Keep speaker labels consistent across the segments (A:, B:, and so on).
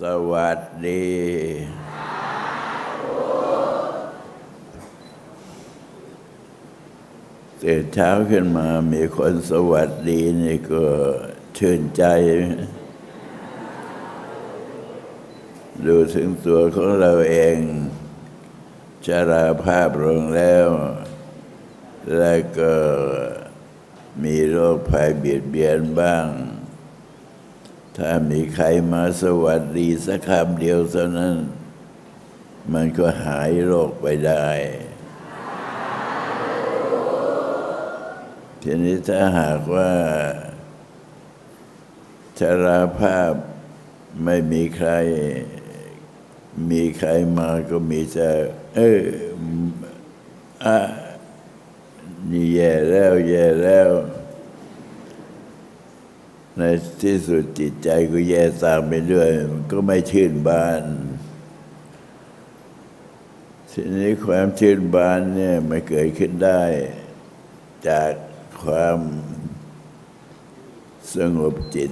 A: สวัสดี ตื่นเช้าขึ้นมามีคนสวัสดีนี่ก็ชื่นใจ ดูถึงตัวของเราเองชราภาพลงแล้ว และก็มีโรคภัยเบียดเบียนบ้าง ถ้ามีใครมาสวัสดีสักคำเดียวเท่านั้น มันก็หายโรคไปได้ ทีนี้ถ้าหากว่าชราภาพไม่มีใคร มีใครมาก็มีแต่เอออะนี่แย่แล้วแย่แล้ว ในที่สุดจิตใจก็แย่ตามไปด้วย มันก็ไม่ชื่นบานทีนี้ความชื่นบานเนี่ยมันเกิดขึ้นได้ จากความสงบจิต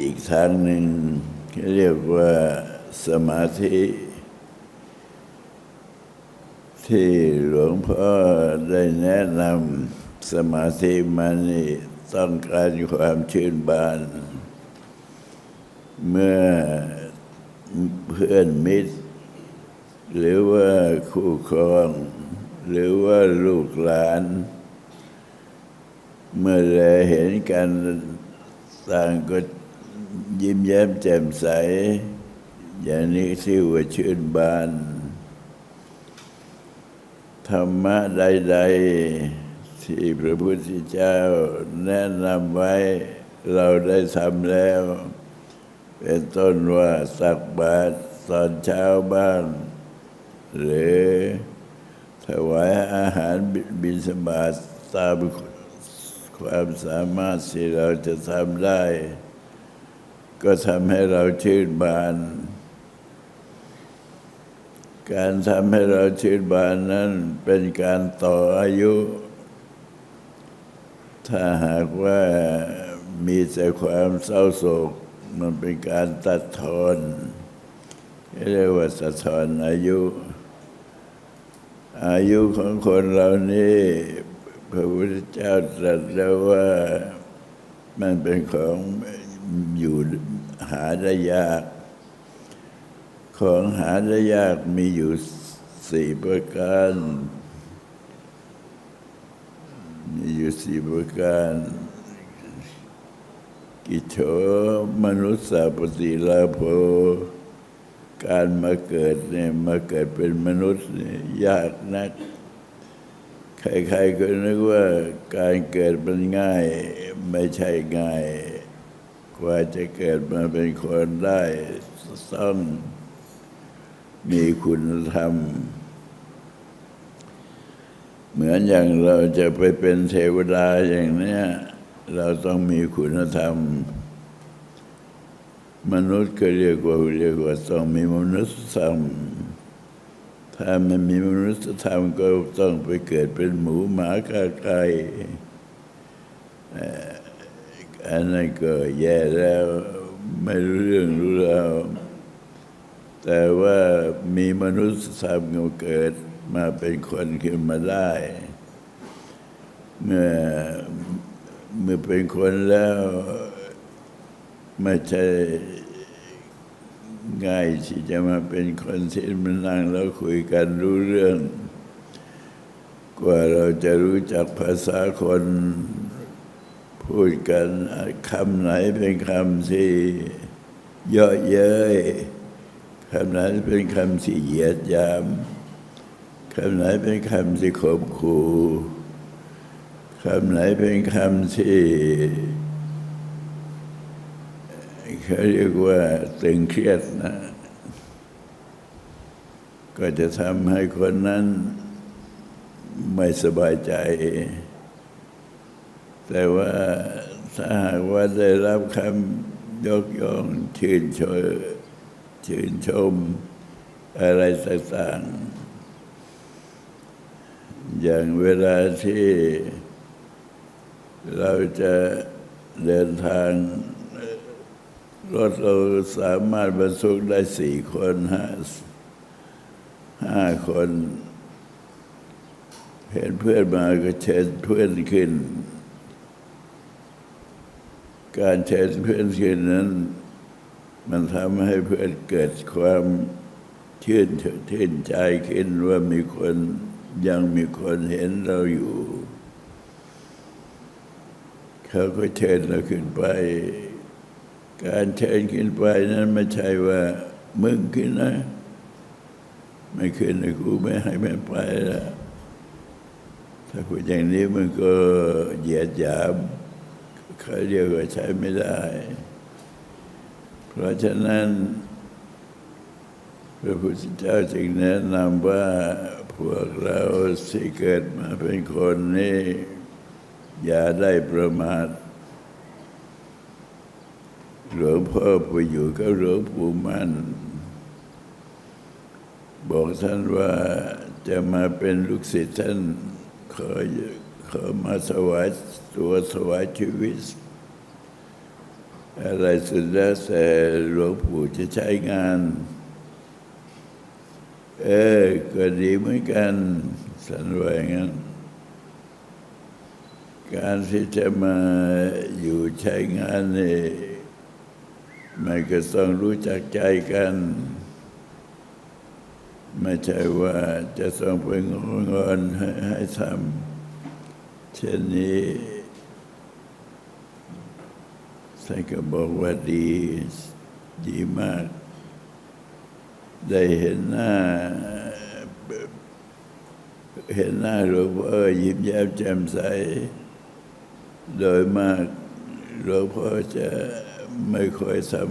A: อีกทางหนึ่งเรียกว่าสมาธิ ที่หลวงพ่อได้แนะนำสมาธิมานี่ ต้องการความชื่นบาน เมื่อเพื่อนมิตร หรือว่าคู่ครอง หรือว่าลูกหลาน เมื่อแลเห็นกันต่างก็ยิ้มแย้มแจ่มใส อย่างนี้ที่ว่าชื่นบาน ธรรมะใด ๆ ที่พระพุทธเจ้าแนะนำไว้เราได้ทำแล้ว เป็นต้นว่าสักบาตรตอนเช้าบ้าง หรือถวายอาหารบิณฑบาตตามความสามารถที่เราจะทำได้ ก็ทำให้เราชื่นบาน การทำให้เราชื่นบานนั้นเป็นการต่ออายุ ถ้าหากว่ามีแต่ความเศร้าโศก มันเป็นการตัดทอนเรียกว่าสะทอนอายุ อายุของคนเรานี่พระพุทธเจ้าตรัสแล้วว่ามันเป็นของอยู่หาได้ยาก ของหาได้ยากมีอยู่สี่ประการ มีอยู่สี่ประการกิจโฉมนุษย์สาปฏิลาโภการมาเกิดเนี่ยมาเกิดเป็นมนุษย์เนี่ยยากนัก ใครๆก็นึกว่าการเกิดมันง่ายไม่ใช่ง่าย กว่าจะเกิดมาเป็นคนได้ต้องมีคุณธรรม เหมือนอย่างเราจะไปเป็นเทวดาอย่างเนี้ย เราต้องมีคุณธรรม มนุษย์ก็เรียกว่าเรียกว่าต้องมีมนุษยธรรม ถ้าไม่มีมนุษยธรรมก็ต้องไปเกิดเป็นหมูหมากาไก่อันนั้นก็แย่แล้วไม่รู้เรื่องรู้ราวแต่ว่ามีมนุษยธรรมก็เกิด มาเป็นคนขึ้นมาได้ เมื่อเมื่อเป็นคนแล้ว ไม่ใช่ง่ายที่จะมาเป็นคนที่มานั่งแล้วคุยกันรู้เรื่อง กว่าเราจะรู้จักภาษาคนพูดกันคำไหนเป็นคำที่เยาะเย้ยคำไหนเป็นคำที่เหยียดหยาม คำไหนเป็นคำที่ข่มขู่คำไหนเป็นคำที่เขาเรียกว่าตึงเครียดนะ ก็จะทำให้คนนั้นไม่สบายใจ แต่ว่าถ้าหากว่าได้รับคำยกย่องชื่นชมชื่นชมอะไรต่างๆ อย่างเวลาที่เราจะเดินทาง รถเราสามารถบรรทุกได้สี่คนห้าห้าคน เห็นเพื่อนมาก็เชิญเพื่อนขึ้น การเชิญเพื่อนขึ้นนั้น มันทำให้เพื่อนเกิดความชื่นชื่นใจขึ้นว่ามีคน ยังมีคนเห็นเราอยู่ เขาก็เชิญเราขึ้นไป การเชิญขึ้นไปนั้นไม่ใช่ว่า มึงขึ้นนะ ไม่ขึ้นนะกูไม่ให้มันไปแล้วถ้าพูดอย่างนี้มันก็เหยียดหยามเขาเรียกว่าใช้ไม่ได้ เพราะฉะนั้น พระพุทธเจ้าจึงแนะนำว่า พวกเราที่เกิดมาเป็นคนนี้ อย่าได้ประมาทหลวงพ่อไปอยู่กับหลวงปู่มั่นบอกท่านว่าจะมาเป็นลูกศิษย์ท่านขอขอมาสวายตัวสวายชีวิต อะไรสุดแล้วแต่หลวงปู่จะใช้งาน เออ ก็ดีเหมือนกันสันวาอย่างนั้น การที่จะมาอยู่ใช้งานนี่มันก็ต้องรู้จักใจกัน ไม่ใช่ว่าจะต้องไปงงอนให้ให้ทำเช่นนี้ท่านก็บอกว่าดี ดีมาก ได้เห็นหน้า เห็นหน้าหลวงพ่อยิ้มแย้มแจ่มใส โดยมากหลวงพ่อจะไม่ค่อยทำ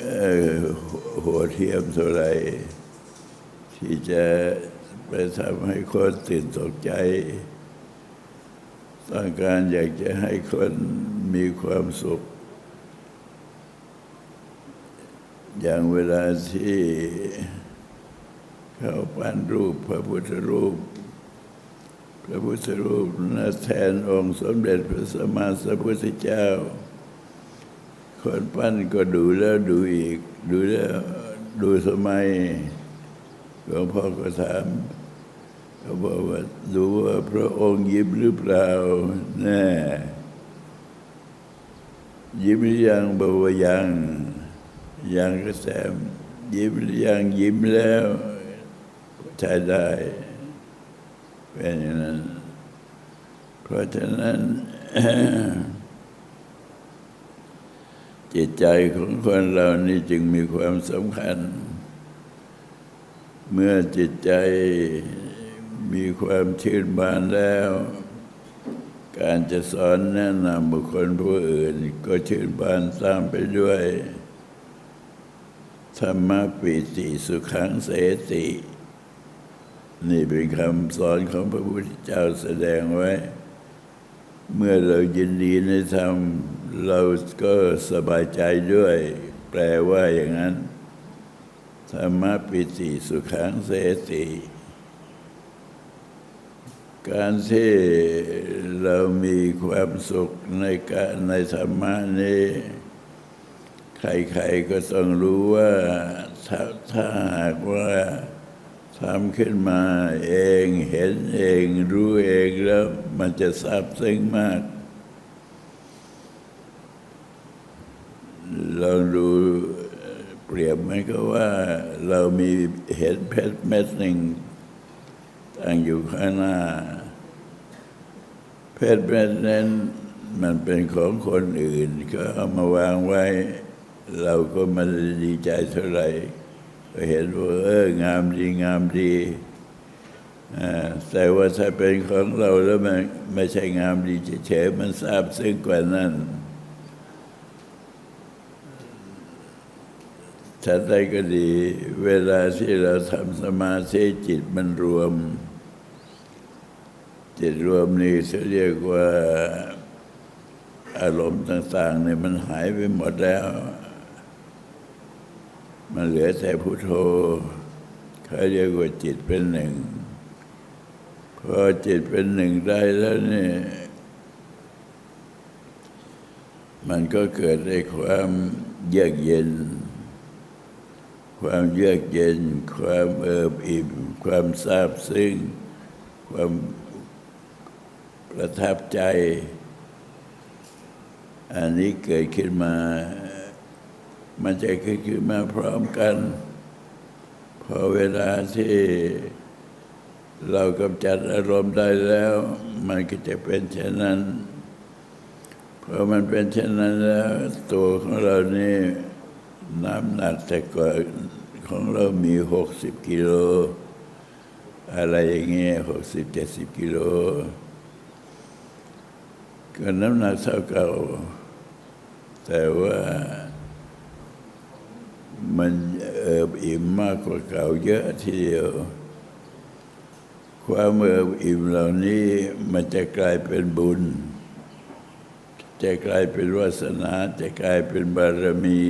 A: เอ่อโหดเทียมเท่าไหร่ที่จะไปทำให้คนตื่นตกใจ ต้องการอยากจะให้คนมีความสุข อย่างเวลาที่เขาปั้นรูปพระพุทธรูป พระพุทธรูปนะแทนองค์สมเด็จพระสัมมาสัมพุทธเจ้า คนปั้นก็ดูแล้วดูอีก ดูแล้วดูสมัยหลวงพ่อก็ถามเขาบอกว่าดูว่าพระองค์ยิ้มหรือเปล่าแน่ยิ้มหรือยังบอกว่ายัง ยังก็แซมยิ้มอยังยิ้มแล้วใช้ได้เป็นอย่างนั้น เพราะฉะนั้น จิตใจของคนเรานี่จึงมีความสำคัญ เมื่อจิตใจมีความชื่นบานแล้ว การจะสอนแนะนำบุคคลผู้อื่น ก็ชื่นบานตามไปด้วย ธรรมะปีติสุขังเสติ นี่เป็นคำสอนของพระพุทธเจ้าแสดงไว้ เมื่อเรายินดีในธรรม เราก็สบายใจด้วย แปลว่าอย่างนั้น ธรรมะปิติสุขังเสติ การที่เรามีความสุขในกาในธรรมะนี้ ใครๆก็ต้องรู้ว่าถ้าถ้าหากว่าทำขึ้นมาเองเห็นเองรู้เองแล้วมันจะซาบซึ้งมากลองดูเปรียบไหมก็ว่าเรามีเห็นเพชรเม็ดหนึ่งตั้งอยู่ข้างหน้า เพชรเม็ดนั้นมันเป็นของคนอื่น ก็เอามาวางไว้ เราก็ไมันดีใจเท่าไหร่ก็เห็นว่าเอองามดีงามดีอ่าแต่ว่าถ้าเป็นของเราแล้วมันไม่ใช่งามดีเฉยๆมันทราบซึ้งกว่านั้นฉันใดก็ดี เวลาที่เราทำสมาธิจิตมันรวม จิตรวมนี่เขาเรียกว่าอารมณ์ต่างๆเนี่ยมันหายไปหมดแล้ว มันเหลือแต่พุโทโธเขาเรียกว่าจิตเป็นหนึ่งพอจิตเป็นหนึ่งได้แล้วนี่มันก็เกิดในความเยือกเย็น ความเยือกเย็น ความเอิบอิ่ม ความซาบซึ้ง ความประทับใจ อันนี้เกิดขึ้นมา มันจะเกิดขึ้นมาพร้อมกัน พอเวลาที่เรากำจัดอารมณ์ได้แล้ว มันก็จะเป็นเช่นนั้นพอมันเป็นเช่นนั้นแล้ว ตัวของเรานี่น้ำหนักแต่ก่อนของเรามีหกสิบกิโลอะไรอย่างเงี้ยหกสิบเจ็ดสิบกิโลก็น้ำหนักเท่าเก่า แต่ว่า มันเอิบอิ่มมากกว่าเก่าเยอะทีเดียว ความเอิบอิ่มเหล่านี้มันจะกลายเป็นบุญ จะกลายเป็นวาสนา จะกลายเป็นบารมี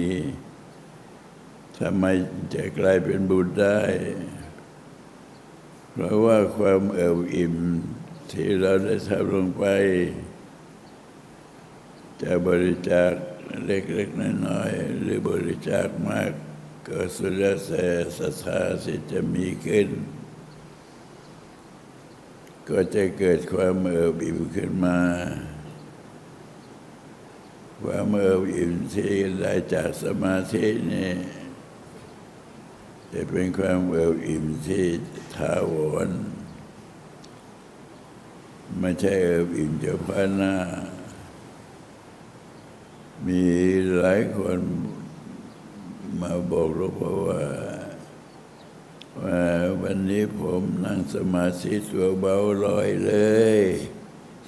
A: ทำไมจะกลายเป็นบุญได้ เพราะว่าความเอิบอิ่มที่เราได้ทำลงไป จะบริจาค เล็กๆน้อยๆหรือบริจาคมากก็สุดแล้วแต่ศรัทธาที่จะมีขึ้น ก็จะเกิดความเอิบอิ่มขึ้นมา ความเอิบอิ่มที่ได้จากสมาธินี่จะเป็นความเอิบอิ่มที่ถาวรไม่ใช่เอิบอิ่มเฉพาะหน้า มีหลายคนมาบอกหลวงพ่อว่าว่าวันนี้ผมนั่งสมาธิตัวเบาลอยเลย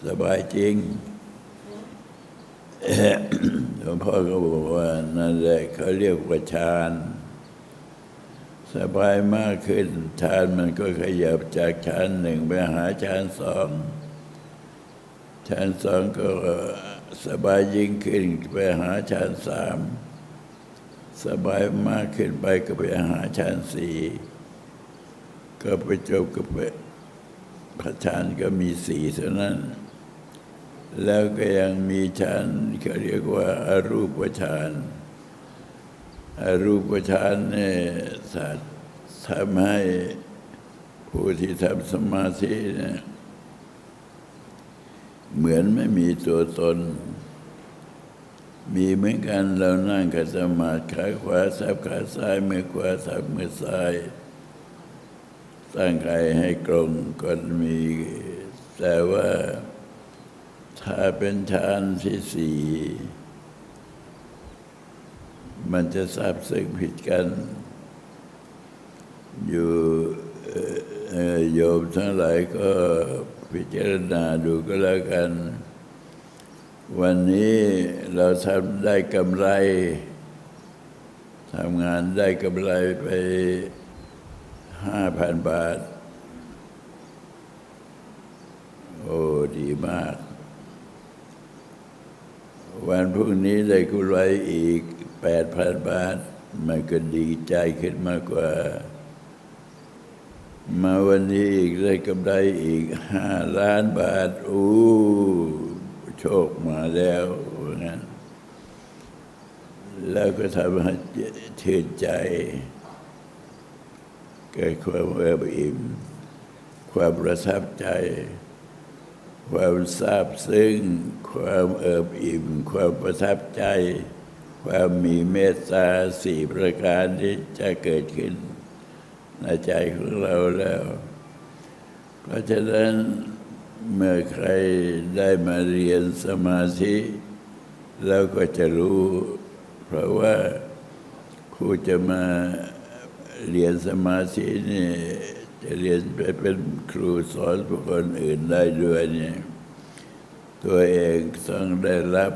A: สบายจริงหลวงพ่อก็บอกว่านั่นแหละเขาเรียกว่าฌานสบายมากขึ้นฌานมันก็ขยับจากฌานหนึ่งไปหาฌานสองฌานสองก็ สบายยิ่งขึ้นไปหาฌานสามสบายมากขึ้นไปก็ไปหาฌานสี่ก็ไปจบกับพระฌานก็มีสี่เท่านั้น แล้วก็ยังมีฌานเขาเรียกว่าอารูปฌานอารูปฌานเนี่ยสัตว์ทำให้ผู้ที่ทำสมาธิเนี่ย เหมือนไม่มีตัวตน มีเหมือนกันเรานั่งขัดสมาธิขาขวาสับขาซ้ายมือขวาสับมือซ้ายตั้งกายให้ตรงก็มี แต่ว่าถ้าเป็นฌานที่สี่มันจะทราบซึ้งผิดกัน อยู่เอ่อเอ่อโยมทั้งหลายก็ พิจารณาดูก็แล้วกัน วันนี้เราทำได้กำไรทำงานได้กำไรไปห้าพันบาท โอ้ ดีมาก วันพรุ่งนี้ได้กำไรอีกแปดพันบาท มันก็ดีใจขึ้นมากกว่า มาวันนี้อีกได้กำไรอีกห้าล้านบาทโอ้โชคมาแล้วว่างั้นแล้วก็ทำให้ชื่นใจ เกิดความเอิบอิ่ม ความประทับใจ ความซาบซึ้ง ความเอิบอิ่ม ความประทับใจ ความมีเมตตาสี่ประการที่จะเกิดขึ้น ในใจของเราแล้ว เพราะฉะนั้นเมื่อใครได้มาเรียนสมาธิแล้วก็จะรู้ เพราะว่าผู้จะมาเรียนสมาธินี่จะเรียนไปเป็นครูสอนผู้คนอื่นได้ด้วยเนี่ยตัวเองต้องได้รับ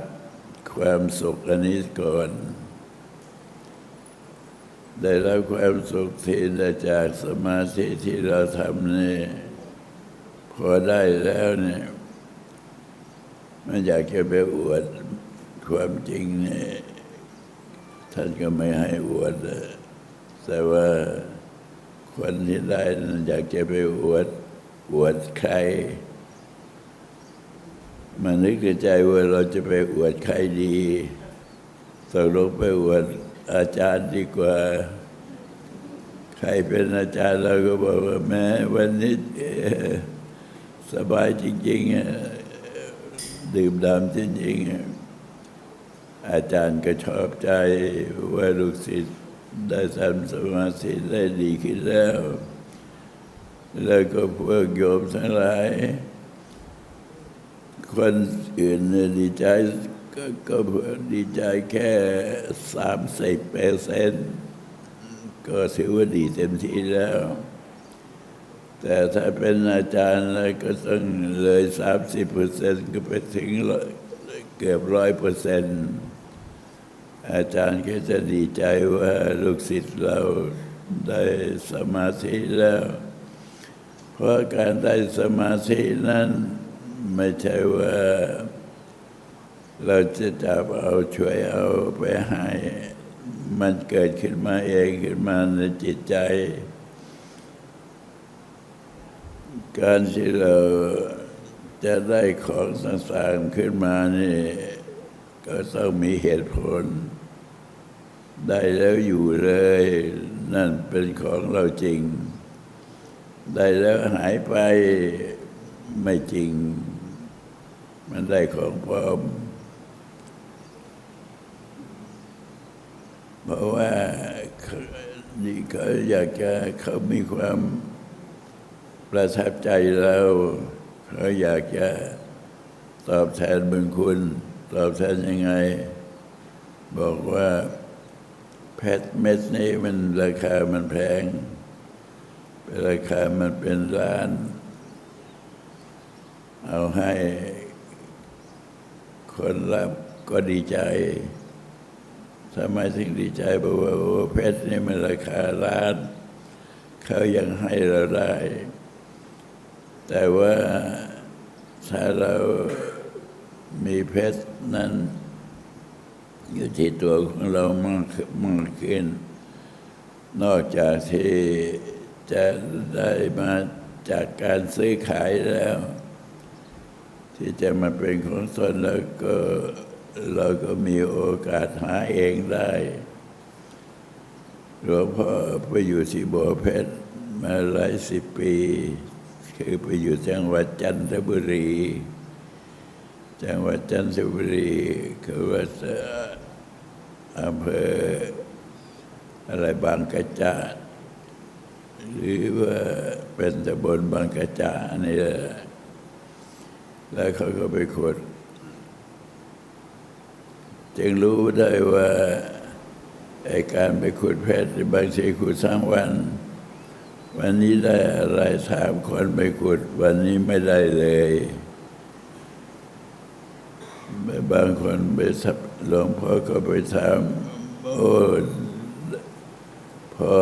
A: ความสุขอันนี้ก่อน ได้รับความสุขที่ได้จากสมาธิที่เราทำนี่พอได้แล้วเนี่ยมันอยากจะไปอวดความจริงเนี่ยท่านก็ไม่ให้อวด แต่ว่าคนที่ได้นั้นอยากจะไปอวดอวดใคร มันนึกในใจว่าเราจะไปอวดใครดีตกลงไปอวด อาจารย์ดีกว่า ใครเป็นอาจารย์เราก็บอกว่าแม้วันนี้สบายจริงๆดื่มด่ำจริงๆอาจารย์ก็ชอบใจว่าลูกศิษย์ได้ทำสมาธิได้ดีขึ้นแล้ว แล้วก็พวกโยมทั้งหลาย คนอื่นเนี่ยดีใจ ก็ก็ดีใจแค่สามสิบเปอร์เซ็นต์ก็ถือว่าดีเต็มที่แล้ว แต่ถ้าเป็นอาจารย์แล้วก็ต้องเลยสามสิบเปอร์เซ็นต์ก็ไปถึงเกือบร้อยเปอร์เซ็นต์อาจารย์ก็จะดีใจว่าลูกศิษย์เราได้สมาธิแล้ว เพราะการได้สมาธินั้น ไม่ใช่ว่า เราจะจับเอาช่วยเอาไปให้ มันเกิดขึ้นมาเองขึ้นมาในจิตใจ การที่เราจะได้ของต่างๆขึ้นมานี่ ก็ต้องมีเหตุผล ได้แล้วอยู่เลย นั่นเป็นของเราจริง ได้แล้วหายไปไม่จริง มันได้ของปลอม เพราะว่าเขานี่เขาอยากจะเขามีความประทับใจเราเขาอยากจะตอบแทนบุญคุณ ตอบแทนยังไง บอกว่าเพชรเม็ดนี้มันราคามันแพงราคามันเป็นล้าน เอาให้คนรับก็ดีใจ ทำไมถึงดีใจบอกว่าโอ้เพชรนี่มันราคาล้าน เขายังให้เราได้ แต่ว่าถ้าเรามีเพชรนั้น อยู่ที่ตัวของเรามากมากขึ้น นอกจากที่จะได้มาจากการซื้อขายแล้ว ที่จะมาเป็นของตนแล้วก็ เราก็มีโอกาสหาเองได้หลวงพ่อไปอยู่ที่บัวเพชรมาหลายสิบปี คือไปอยู่จังหวัดจันทบุรี จังหวัดจันทบุรีคือว่าอำเภออะไรบางกระจาดหรือว่าเป็นตำบลบางกระจานี่แหละแล้วเขาก็ไปขุด จึงรู้ได้ว่าไอการไปขุดเพชรบางทีขุดทั้งวัน วันนี้ได้อะไรถามคนไปขุด วันนี้ไม่ได้เลย บางคนไปสับหลวงพ่อก็ไปถามโอ้พอ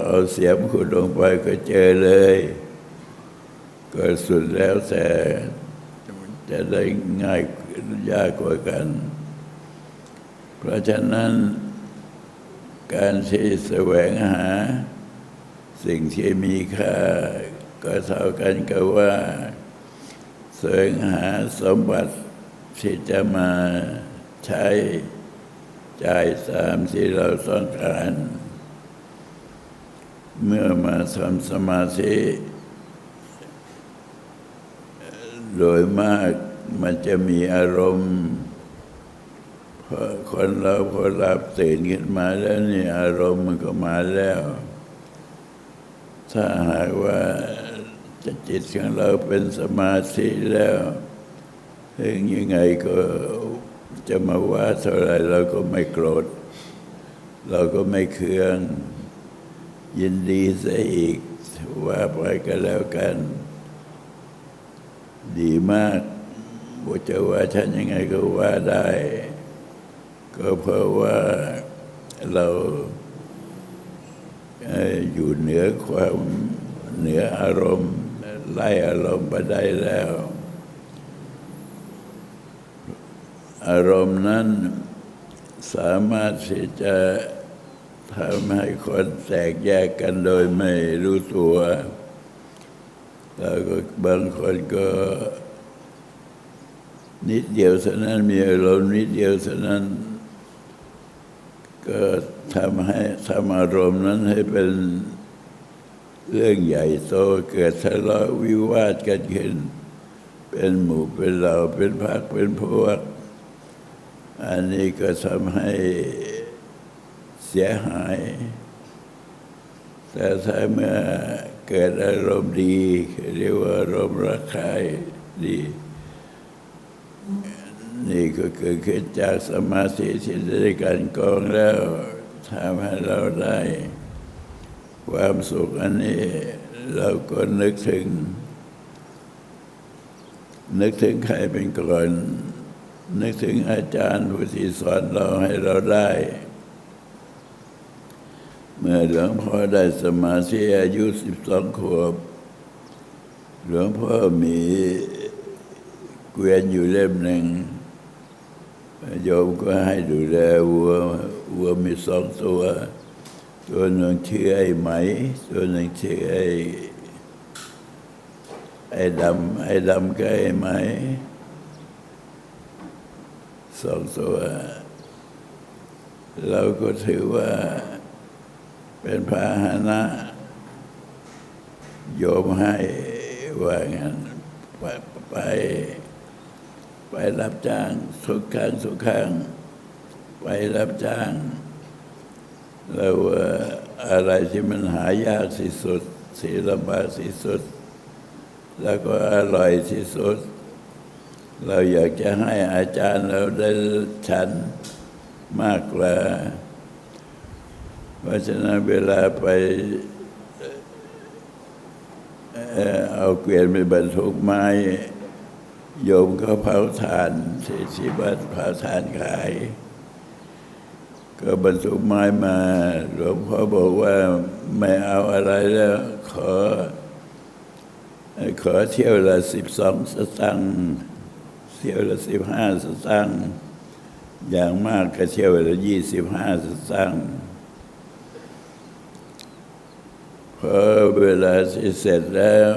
A: เอาเสียมขุดลงไปก็เจอเลย ก็สุดแล้วแต่จะได้ง่ายยากกว่ากัน เพราะฉะนั้นการที่แสวงหา สิ่งที่มีค่า ก็เท่ากันกับว่า แสวงหาสมบัติที่จะมาใช้จ่ายตามที่เราต้องการ เมื่อมาทำสมาธิ โดยมากมันจะมีอารมณ์ พอคนเราพอหลับตื่นขึ้นมาแล้วนี่อารมณ์มันก็มาแล้ว ถ้าหากว่าจ,จิตของเราเป็นสมาธิแล้วถึงยังไงก็จะมาว่าเท่าไรเราก็ไม่โกรธ เราก็ไม่เคือง ยินดีซะอีกว่าไปก็แล้วกัน ดีมากบุจะว่าฉันยังไงก็ว่าได้ ก็เพราะว่าเราเอ่ออยู่เหนือความเหนืออารมณ์ ไล่อารมณ์ไปได้แล้ว อารมณ์นั้นสามารถที่จะทำให้คนแตกแยกกันโดยไม่รู้ตัว แล้วก็บางคนก็ นิดเดียวเท่านั้นมีอารมณ์นิดเดียวเท่านั้น ก็ทำให้ทำอารมณ์นั้นให้เป็นเรื่องใหญ่โตเกิดทะเลาะวิวาทกันขึ้นเป็นหมู่เป็นเหล่าเป็นพรรคเป็นพวก อันนี้ก็ทำให้เสียหาย แต่ถ้าเมื่อเกิดอารมณ์ดีเรียกว่าอารมณ์รักใครดี นี่ก็เกิดขึ้นจากสมาธิที่ได้กลันกองแล้วทำให้เราได้ ความสุขอันนี้ เราก็นึกถึง นึกถึงใครเป็นก่อน นึกถึงอาจารย์ผู้ที่สอนเราให้เราได้ เมื่อหลวงพ่อได้สมาธิอายุสิบสองขวบ หลวงพ่อมีเกวียนอยู่เล่มหนึ่ง โยมก็ให้ดูแลวัววัวมีสองตัว ตัวหนึ่งชื่อไอ้ไหม ตัวหนึ่งชื่อไอ้ไอ้ดำไอ้ดำกับไอ้ไหมสองตัว เราก็ถือว่าเป็นพาหนะโยมให้ว่างั้นไป ไปรับจ้างทุกครั้งทุกครั้งไปรับจ้างแล้วเอ่อะไรที่มันหายากที่สุดที่ลำบากที่สุด แล้วก็อร่อยที่สุด เราอยากจะให้อาจารย์เราได้ฉันมากกว่าเพราะฉะนั้นเวลาไปเอาเกวียนไปบรรทุกไม้ โยมก็เผาถ่านที่ที่บ้านเผาถ่านขาย ก็บรรทุกไม้มาหลวงพ่อบอกว่าไม่เอาอะไรแล้ว ขอ ขอเที่ยวละสิบสองสตังค์เที่ยวละสิบห้าสตังค์อย่างมากก็เที่ยวละยี่สิบห้าสตังค์พอเวลาเสร็จแล้ว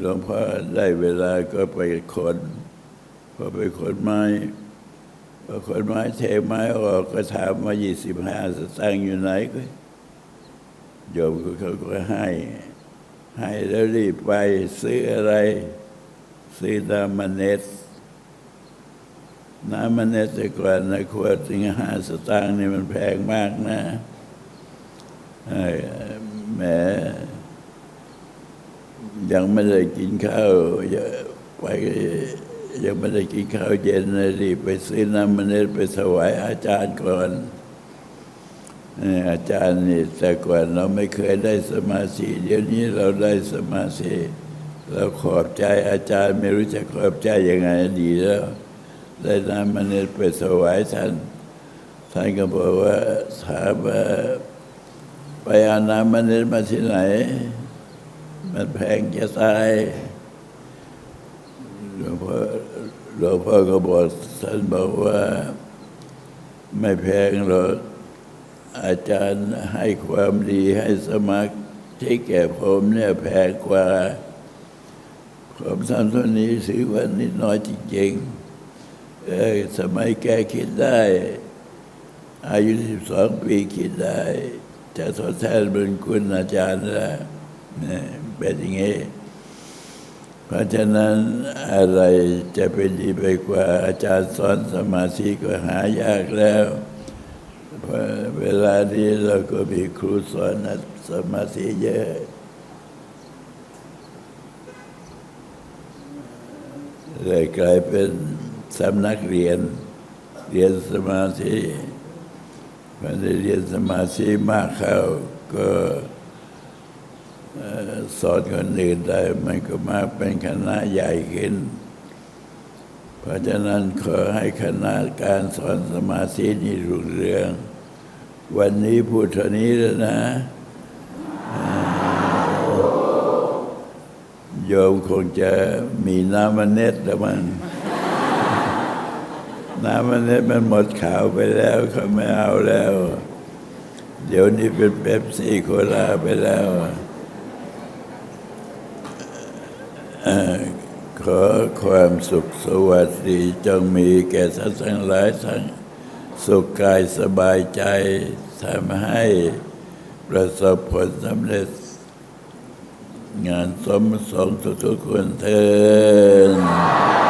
A: หลวงพ่อได้เวลาก็ไปขนพอไปขนไม้พอขนไม้เทไม้ออกก็ถามว่ายี่สิบห้าสตางค์อยู่ไหนก็โยมก็เขาก็ให้ ให้แล้วรีบไปซื้ออะไร ซื้อน้ำมันเนสน้ำมันเนสแต่ก่อนนะขวดถึงห้าสตางค์นี่มันแพงมากนะเอ้ ยังไม่ได้กินข้าวอย่าไปยังไม่ได้กินข้าวเย็นเลยรีบไปซื้อน้ำมันไปถวายอาจารย์ก่อนอาจารย์นี่แต่ก่อนเราไม่เคยได้สมาธิเดี๋ยวนี้เราได้สมาธิเราขอบใจอาจารย์ไม่รู้จะขอบใจยังไงดีแล้ว ได้น้ำมันไปถวายท่านท่านก็บอกว่าถามว่าไปเอาน้ำมันมาที่ไหน มันแพงจะตายหลวงพ่อหลวงพ่อก็บอกท่านบอกว่า ไม่แพงหรอกอาจารย์ให้ความดีให้สมัครที่แก่ผมเนี่ยแพงกว่า ผมทำเท่านี้ถือว่านิดน้อยจริงๆเออสมัยแกคิดได้ อายุสิบสองปีคิดได้ จะทดแทนบุญคุณอาจารย์แล้ว เป็นอย่างนี้ เพราะฉะนั้นอะไรจะเป็นดีไปกว่า อาจารย์สอนสมาธิก็หายากแล้วเพราะเวลานี้เราก็มีครูสอนสมาธิเยอะเลยกลายเป็นสำนักเรียน เรียนสมาธิพอได้เรียนสมาธิมากเข้าก็ สอนคนอื่นได้มันก็มาเป็นคณะใหญ่ขึ้น เพราะฉะนั้นขอให้คณะการสอนสมาธินี่รุ่งเรือง วันนี้พูดเท่านี้แล้วนะโยมคงจะมีน้ำมันเน็ตแล้วมัน น้ำมันเน็ตมันหมดขาวไปแล้วเขาไม่เอาแล้ว เดี๋ยวนี้เป็นเป๊ปซี่โคลาไปแล้ว เอ่อ ขอความสุขสวัสดีจงมีแก่ท่านทั้งหลายทั้งสุขกายสบายใจทำให้ประสบผลสำเร็จ งานสมประสงทุกๆคนเทิน